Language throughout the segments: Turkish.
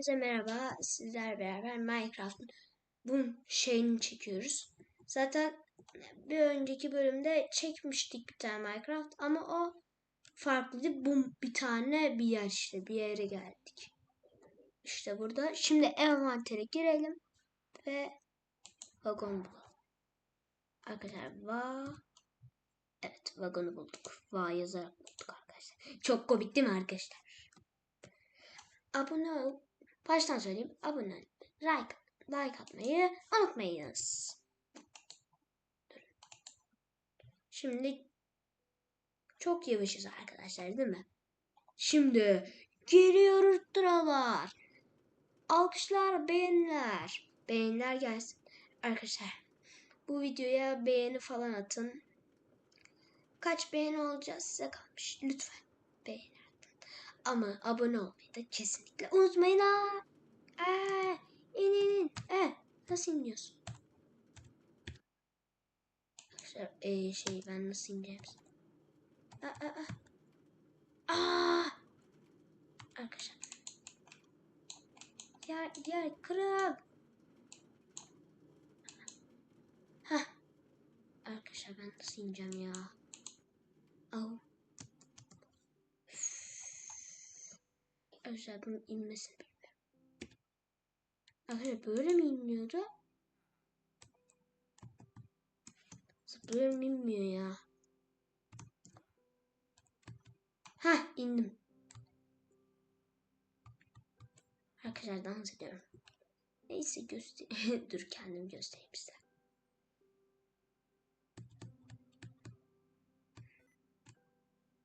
Hepinize merhaba. Sizler beraber Minecraft'ın bu şeyini çekiyoruz. Zaten bir önceki bölümde çekmiştik bir tane Minecraft ama o farklıydı. Bu bir tane bir yer işte bir yere geldik. İşte burada. Şimdi envantere girelim ve vagon bulalım. Arkadaşlar va Evet vagonu bulduk. Va yazarak bulduk arkadaşlar. Çok komik değil mi arkadaşlar? abone ol. Baştan söyleyeyim. Abone. Like, like atmayı unutmayınız. Şimdi çok yavaşız arkadaşlar değil mi? Şimdi geliyoruz dralar. Alkışlar, beğeniler. Beğeniler gelsin. Arkadaşlar bu videoya beğeni falan atın. Kaç beğeni olacağız size kalmış. Lütfen beğeni. Ama abone olmayı da kesinlikle unutmayın ha. Ee, in in in. Ee, nasıl iniyorsun? Ee, şey ben nasıl ineceğim? Aa, aa, aa. aa. Arkadaşlar. Ya ya kral. Hah. Arkadaşlar ben nasıl ineceğim ya? Oh. Arkadaşlar bunun inmesini bilmiyorum. Arkadaşlar böyle mi inmiyordu? Böyle mi inmiyor ya? Ha indim. Arkadaşlar dans ediyorum. Neyse göster dur kendim göstereyim size.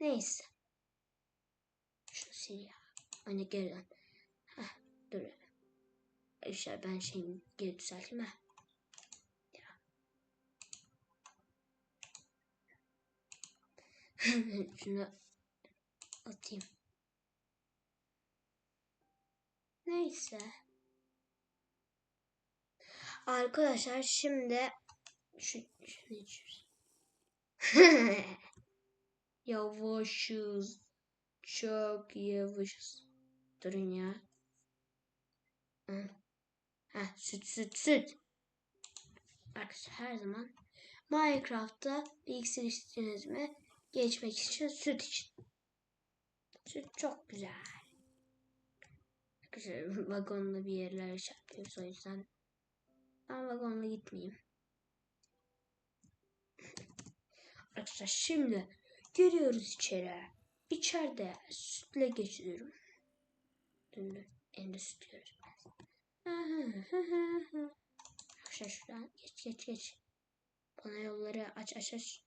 Neyse. Şunu sil. Hani geri dön. Heh, dur. Arkadaşlar ben şeyimi geri düzelteyim ha. Şunu atayım. Neyse. Arkadaşlar şimdi şu, şunu içiyoruz. Yavaşız. Çok yavaşız. Durun ya. Ha, süt süt süt. Arkadaşlar her zaman Minecraft'ta bilgisayar istiyorsunuz mi? Geçmek için süt için. Süt çok güzel. Arkadaşlar vagonla bir yerlere çarpıyoruz o yüzden ben vagonla gitmeyeyim. Arkadaşlar şimdi giriyoruz içeri. İçeride sütle geçiyorum. Ende süt görürüm. Arkadaşlar şuradan geç geç geç. Bana yolları aç aç aç.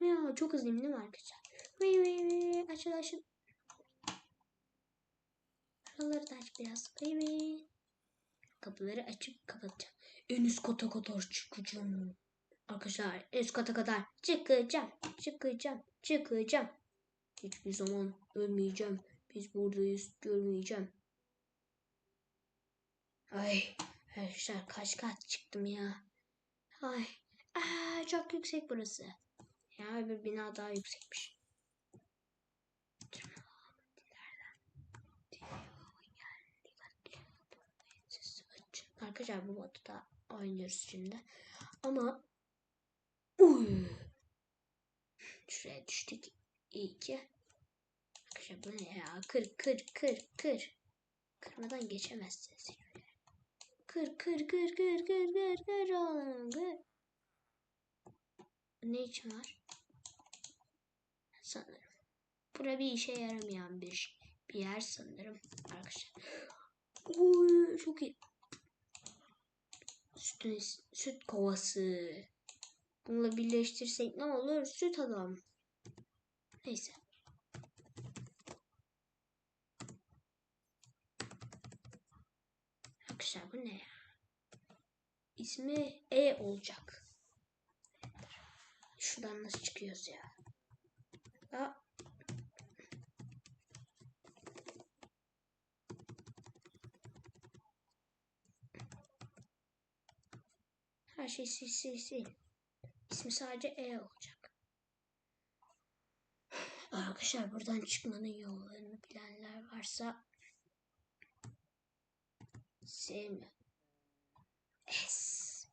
Ya çok hızlıyım değil mi arkadaşlar? Vıy vıy vıy açıl açıl. Şuraları da aç biraz. Vıy vıy. Kapıları açıp kapatacağım. En üst kata kadar çıkacağım. Arkadaşlar en üst kata kadar çıkacağım. Çıkacağım. Çıkacağım. Hiçbir zaman ölmeyeceğim. Biz buradayız. Görmeyeceğim. Ay. Arkadaşlar kaç kat çıktım ya. Ay. Aa, çok yüksek burası. Ya bir bina daha yüksekmiş. Arkadaşlar bu modda oynuyoruz şimdi. Ama uy, şuraya düştük. İyi ki. Arkadaşlar bu ne ya? Kır kır kır kır. Kırmadan geçemezsiniz. Kır kır kır kır kır kır kır oğlum kır. Ne için var? Sanırım. Bura bir işe yaramayan bir bir yer sanırım arkadaşlar. Oy çok iyi. Süt, süt kovası. Bununla birleştirsek ne olur? Süt adam. Neyse. Arkadaşlar bu ne ya? İsmi E olacak. Şuradan nasıl çıkıyoruz ya? Aa. Her şey sil sil sil. İsmi sadece E olacak. Arkadaşlar buradan çıkmanın yollarını bilenler varsa sevmiyorum. Es.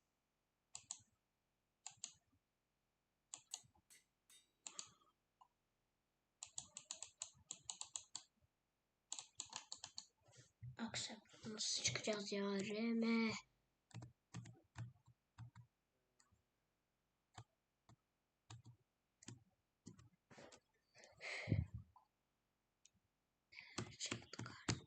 Akşam nasıl çıkacağız ya Reme? Çıktık artık.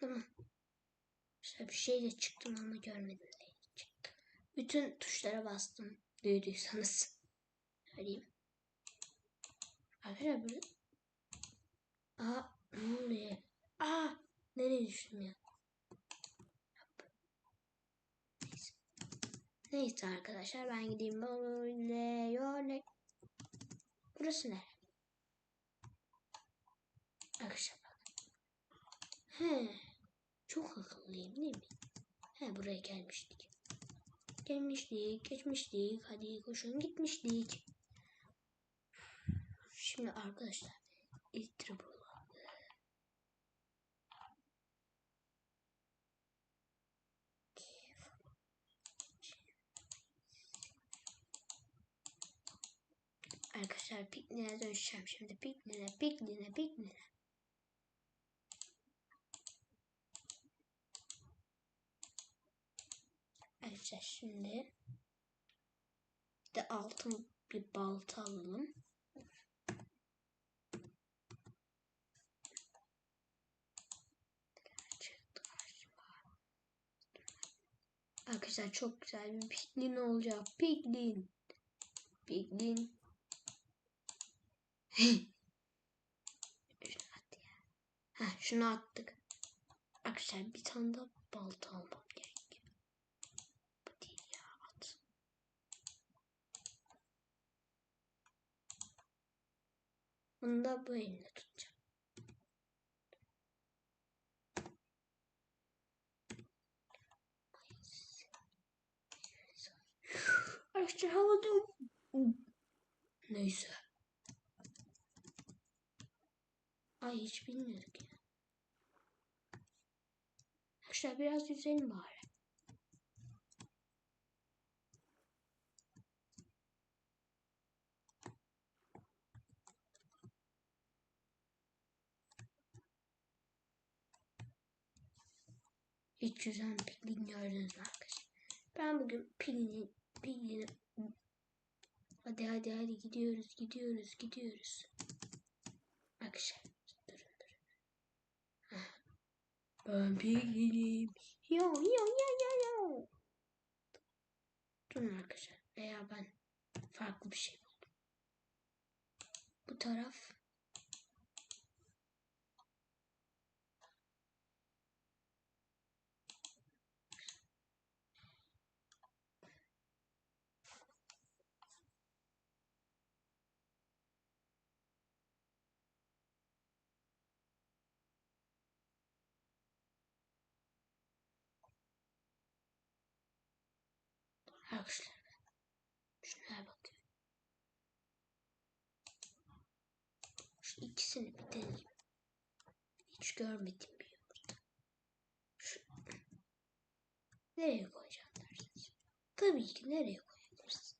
Tamam. İşte bir şey de çıktım ama görmedim çıktı. Bütün tuşlara bastım. Duyduysanız. Söyleyeyim. Arkadaşlar burada. Aa ne oluyor? Aa nereye düştüm ya? Neyse. Neyse arkadaşlar ben gideyim böyle yöne. Burası ne? Arkadaşlar bakın. He. Çok akıllıyım değil mi? He buraya gelmiştik. Gelmiştik, geçmiştik. Hadi koşun gitmiştik. Şimdi arkadaşlar ilk triple Arkadaşlar pikniğe dönüşeceğim şimdi. Pikniğe, pikniğe, pikniğe. Arkadaşlar şimdi bir de altın bir balta alalım. Arkadaşlar çok güzel bir piklin olacak. Piklin. Piklin. şunu at ya. Ha, şunu attık. Arkadaşlar bir tane daha balta almam gerekiyor. Bu değil ya at. Bunu da bu elimle tutacağım. Arkadaşlar havada Neyse. Ay hiç bilmiyorduk ya. Arkadaşlar biraz yüzelim bari. Hiç yüzen piglin gördünüz arkadaşlar? Ben bugün piglin, piglini Hadi hadi hadi gidiyoruz gidiyoruz gidiyoruz. Arkadaşlar durun durun. Ben piglinim. Yo yo yo yo yo. Durun arkadaşlar. Veya ben farklı bir şey buldum. Bu taraf Arkadaşlar şunlara bakıyorum. Şu ikisini bir deneyeyim. Hiç görmedim bir yumurta. Şu... Nereye koyacağım dersiniz? Tabii ki nereye koyabiliriz?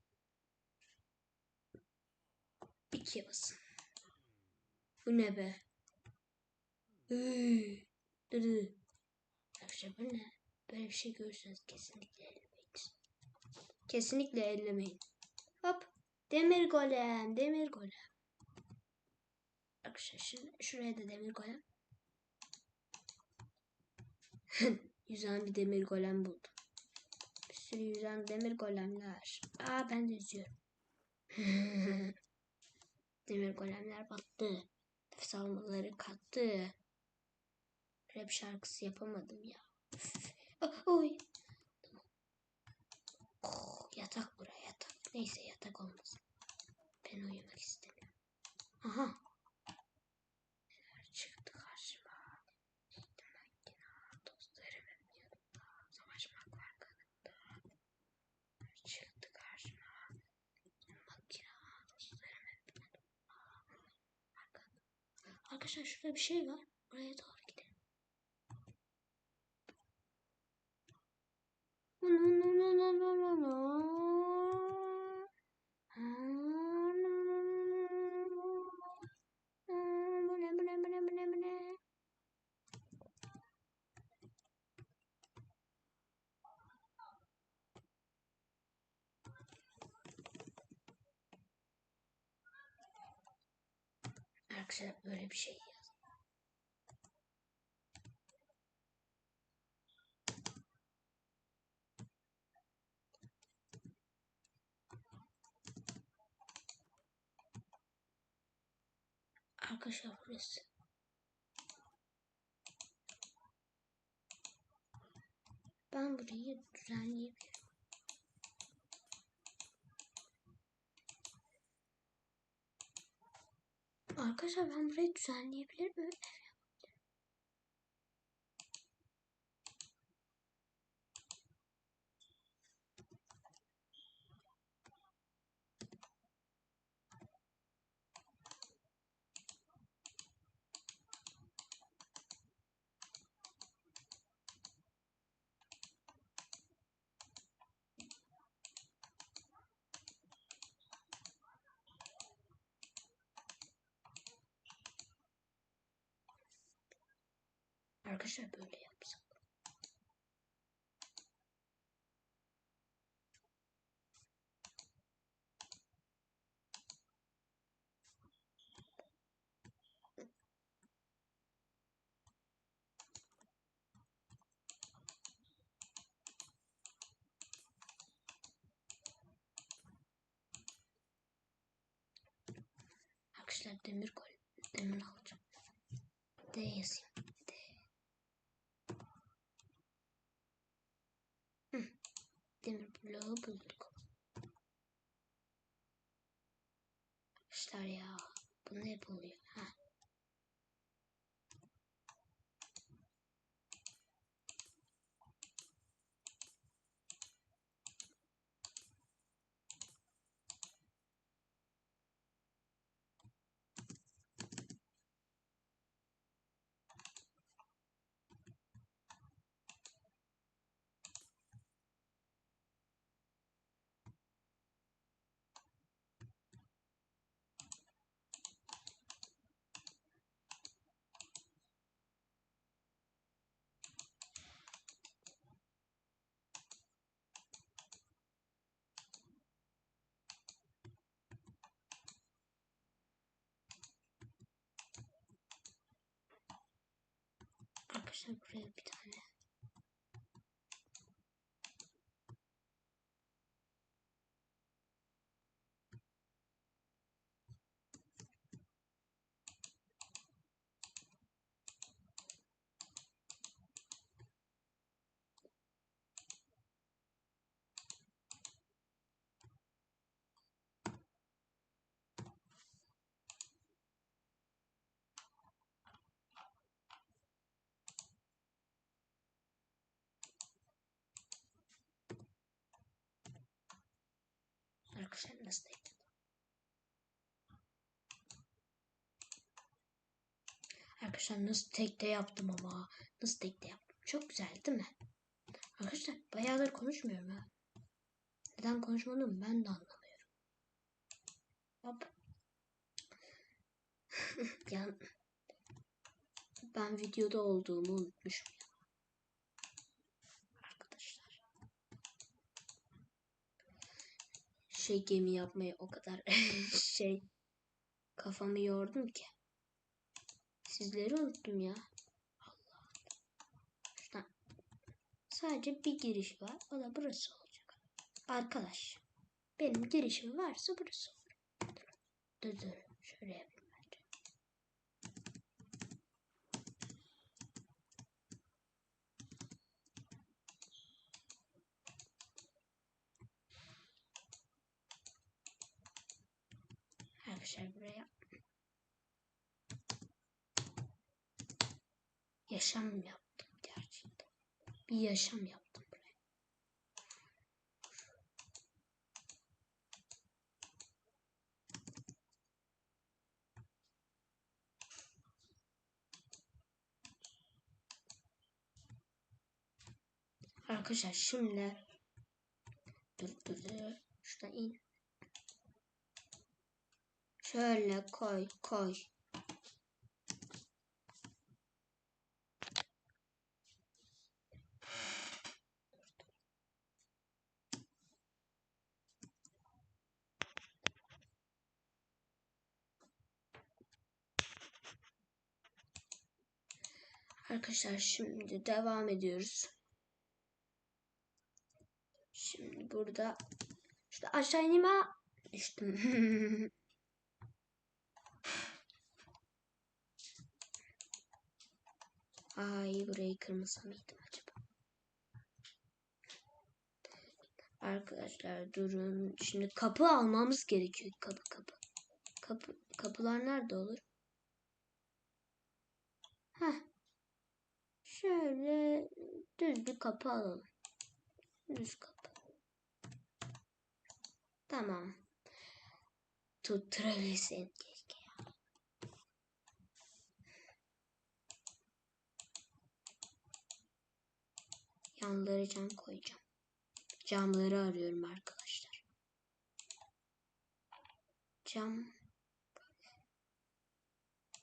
İkiye basın. Bu ne be? Iıı. Dı Arkadaşlar bu ne? Böyle bir şey görürseniz kesinlikle. Kesinlikle ellemeyin. Hop. Demir golem. Demir golem. Arkadaşlar şur şuraya da demir golem. yüzen bir demir golem buldum. Bir sürü yüzen demir golemler. Aa ben de yüzüyorum. demir golemler battı. Nefes almaları kattı. Rap şarkısı yapamadım ya. Oy. Neyse yatak olmasın. Ben uyumak istemiyorum. Aha. Neler çıktı karşıma. Demek ki dostlarımın yanında savaşmak var kanımda. Çıktı karşıma. Makina dostlarımın yanında. Arkadaşlar şurada bir şey var. Buraya da Arkadaşlar böyle bir şey yaz. Arkadaşlar burası. Ben burayı düzenleyebilirim. Arkadaşlar ben burayı düzenleyebilir miyim? Arkadaşlar böyle yapsak. Arkadaşlar demir koy. Demir alacağım. D yazayım. D. Hı. Demir Arkadaşlar buraya bir tane. Nasıl değil? Arkadaşlar nasıl tekte yaptım ama. Nasıl tekte yaptım. Çok güzel değil mi? Arkadaşlar bayağıdır konuşmuyorum ha. Neden konuşmadım ben de anlamıyorum. Hop. ya ben videoda olduğumu unutmuşum ya. Arkadaşlar. Şey gemi yapmayı o kadar şey kafamı yordum ki. Sizleri unuttum ya. Allah. Şuradan. Sadece bir giriş var. O da burası olacak. Arkadaş. Benim girişim varsa burası olur. Dur dur. Şöyle yapayım yaşam yaptım gerçekten. Bir yaşam yaptım buraya. Arkadaşlar şimdi dur dur dur şuradan in. Şöyle koy koy Arkadaşlar şimdi devam ediyoruz. Şimdi burada işte aşağı ineyim ha. Düştüm. Ay burayı kırmasa mıydım acaba? Arkadaşlar durun. Şimdi kapı almamız gerekiyor. Kapı kapı. Kapı kapılar nerede olur? Heh. Düz bir kapı alalım. Düz kapı. Tamam. Tutturabilirsin keşke cam koyacağım. Camları arıyorum arkadaşlar. Cam.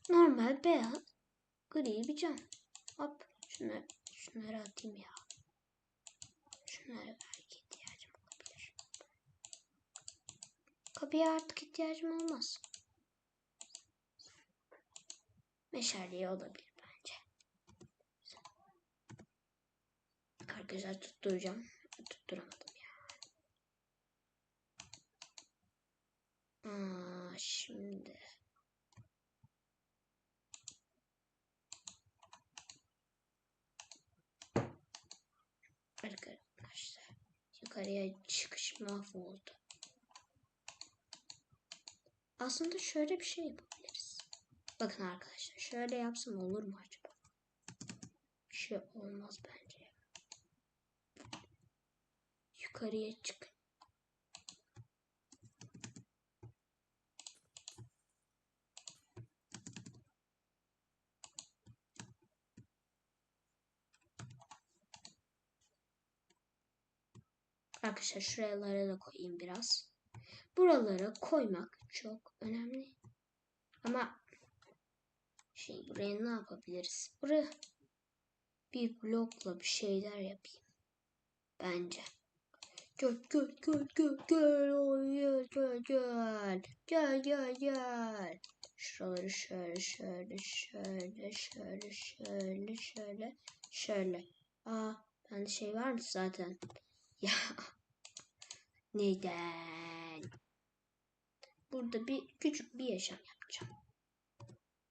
Normal beyaz. Gri bir cam. Hop. Şunları, şunları atayım ya. Şunları belki ihtiyacım olabilir. Kapıya artık ihtiyacım olmaz. Meşaleye olabilir bence. Arkadaşlar tutturacağım. Tutturamadım ya. Aa, şimdi. Arkadaşlar yukarıya mahvoldu. Aslında şöyle bir şey yapabiliriz. Bakın arkadaşlar şöyle yapsam olur mu acaba? Bir şey olmaz bence. Yukarıya çıkın. Arkadaşlar şuralara da koyayım biraz. Buralara koymak çok önemli. Ama şey buraya ne yapabiliriz? Buraya bir blokla bir şeyler yapayım. Bence. Gel gel gel gel gel gel gel gel gel gel. Şuraları şöyle şöyle şöyle şöyle şöyle şöyle şöyle. Aa bende şey vardı zaten. Ya neden? Burada bir küçük bir yaşam yapacağım.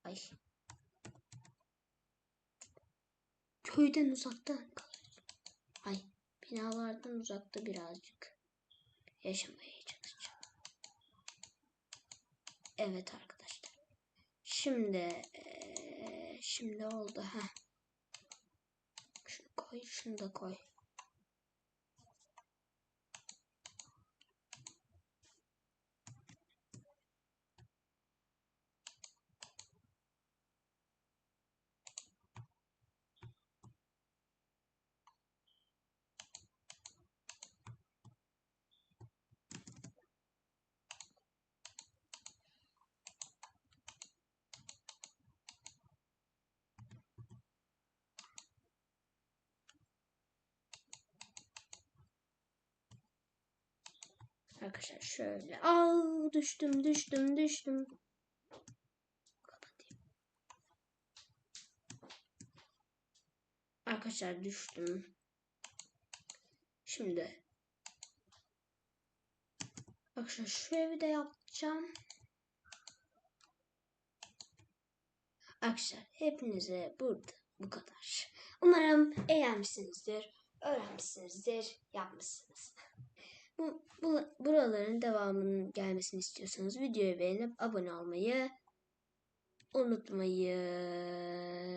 Ay. Köyden uzakta Ay binalardan uzakta birazcık yaşamaya çalışacağım. Evet arkadaşlar. Şimdi şimdi oldu ha. Şunu koy, şunu da koy. Arkadaşlar şöyle. Aa düştüm düştüm düştüm. Kapatayım. Arkadaşlar düştüm. Şimdi. Arkadaşlar şu evi de yapacağım. Arkadaşlar hepinize burada bu kadar. Umarım eğlenmişsinizdir, öğrenmişsinizdir, yapmışsınız. Bu, bu buraların devamının gelmesini istiyorsanız videoyu beğenip abone olmayı unutmayın.